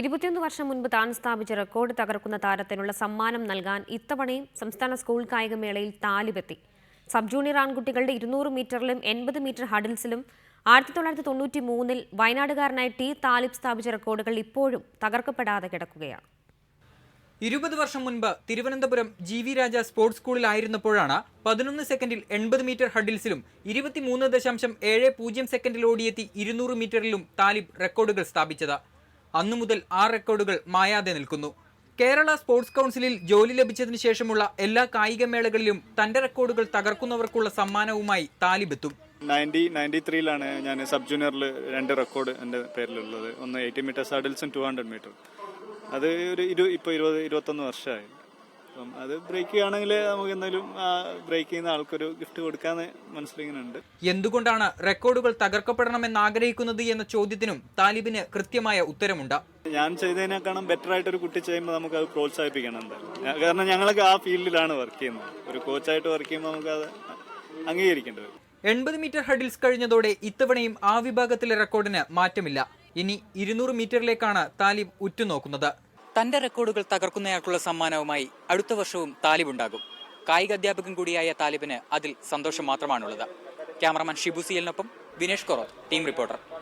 ഇരുപത്തിയൊന്ന് വർഷം മുൻപ് താൻ സ്ഥാപിച്ച റെക്കോർഡ് തകർക്കുന്ന താരത്തിനുള്ള സമ്മാനം നൽകാൻ ഇത്തവണയും സംസ്ഥാന സ്കൂൾ കായികമേളയിൽ താലിബെത്തി സബ് ജൂനിയർ ആൺകുട്ടികളുടെ ഇരുന്നൂറ് മീറ്ററിലും എൺപത് മീറ്റർ ഹഡിൽസിലും ആയിരത്തി തൊള്ളായിരത്തി തൊണ്ണൂറ്റി മൂന്നിൽ വയനാടുകാരനായ ടി താലിബ് സ്ഥാപിച്ച റെക്കോർഡുകൾ ഇപ്പോഴും തകർക്കപ്പെടാതെ കിടക്കുകയാണ്. ഇരുപത് വർഷം മുൻപ് Thiruvananthapuram G V Raja sports സ്കൂളിലായിരുന്നപ്പോഴാണ് പതിനൊന്ന് സെക്കൻഡിൽ എൺപത് മീറ്റർ ഹഡിൽസിലും ഇരുപത്തിമൂന്ന് ദശാംശം ഏഴ് പൂജ്യം സെക്കൻഡിൽ ഓടിയെത്തി ഇരുന്നൂറ് മീറ്ററിലും താലിബ് റെക്കോർഡുകൾ സ്ഥാപിച്ചത്. അന്നു മുതൽ ആ റെക്കോർഡുകൾ മായാതെ നിൽക്കുന്നു. കേരള സ്പോർട്സ് കൗൺസിലിൽ ജോലി ലഭിച്ചതിനു ശേഷമുള്ള എല്ലാ കായിക മേളകളിലും തന്റെ റെക്കോർഡുകൾ തകർക്കുന്നവർക്കുള്ള സമ്മാനവുമായി താലിബ് എത്തും നയന്റി നയന്റി ത്രീയിലാണ് ഞാൻ സബ് ജൂനിയറിൽ രണ്ട് റെക്കോർഡ് എന്റെ പേരിലുള്ളത്. ഒന്ന് എയ്റ്റി മീറ്റേഴ്സ് സാഡിൽസും ടു ഹൺഡ്രഡ് മീറ്റർ. അത് ഒരു ഇരു ഇപ്പോൾ ഇരുപത് ഇരുപത്തൊന്ന് വർഷമായി. അപ്പം അത് ബ്രേക്ക് ചെയ്യുകയാണെങ്കിൽ നമുക്ക് എന്തായാലും ബ്രേക്ക് ചെയ്യുന്ന ആൾക്കൊരു ഗിഫ്റ്റ് കൊടുക്കാന്ന് മനസ്സിലിങ്ങനുണ്ട്. എന്തുകൊണ്ടാണ് റെക്കോർഡുകൾ തകർക്കപ്പെടണമെന്ന് ആഗ്രഹിക്കുന്നത് എന്ന ചോദ്യത്തിനും താലിബിന് കൃത്യമായ ഉത്തരമുണ്ട്. ഞാൻ ചെയ്തതിനേക്കാളും ബെറ്റർ ആയിട്ട് ഒരു കുട്ടി ചെയ്യുമ്പോൾ നമുക്ക് അത് പ്രോത്സാഹിപ്പിക്കണം എന്തായാലും. കാരണം ഞങ്ങളൊക്കെ ആ ഫീൽഡിലാണ് വർക്ക് ചെയ്യുന്നത്. ഒരു കോച്ചായിട്ട് വർക്ക് ചെയ്യുമ്പോൾ നമുക്ക് അത് അംഗീകരിക്കേണ്ടത് വരും. എൺപത് മീറ്റർ ഹഡിൽസ് കഴിഞ്ഞതോടെ ഇത്തവണയും ആ വിഭാഗത്തിലെ റെക്കോർഡിന് മാറ്റമില്ല. ഇനി ഇരുന്നൂറ് മീറ്ററിലേക്കാണ് താലിബ് ഉറ്റുനോക്കുന്നത്. തന്റെ റെക്കോർഡുകൾ തകർക്കുന്നയാൾക്കുള്ള സമ്മാനവുമായി അടുത്ത വർഷവും താലിബുണ്ടാകും. കായിക അധ്യാപകൻ കൂടിയായ താലിബിന് അതിൽ സന്തോഷം മാത്രമാണുള്ളത്. ക്യാമറമാൻ ഷിബു സിയലിനൊപ്പം വിനേഷ് കൊറോ ടീം റിപ്പോർട്ടർ.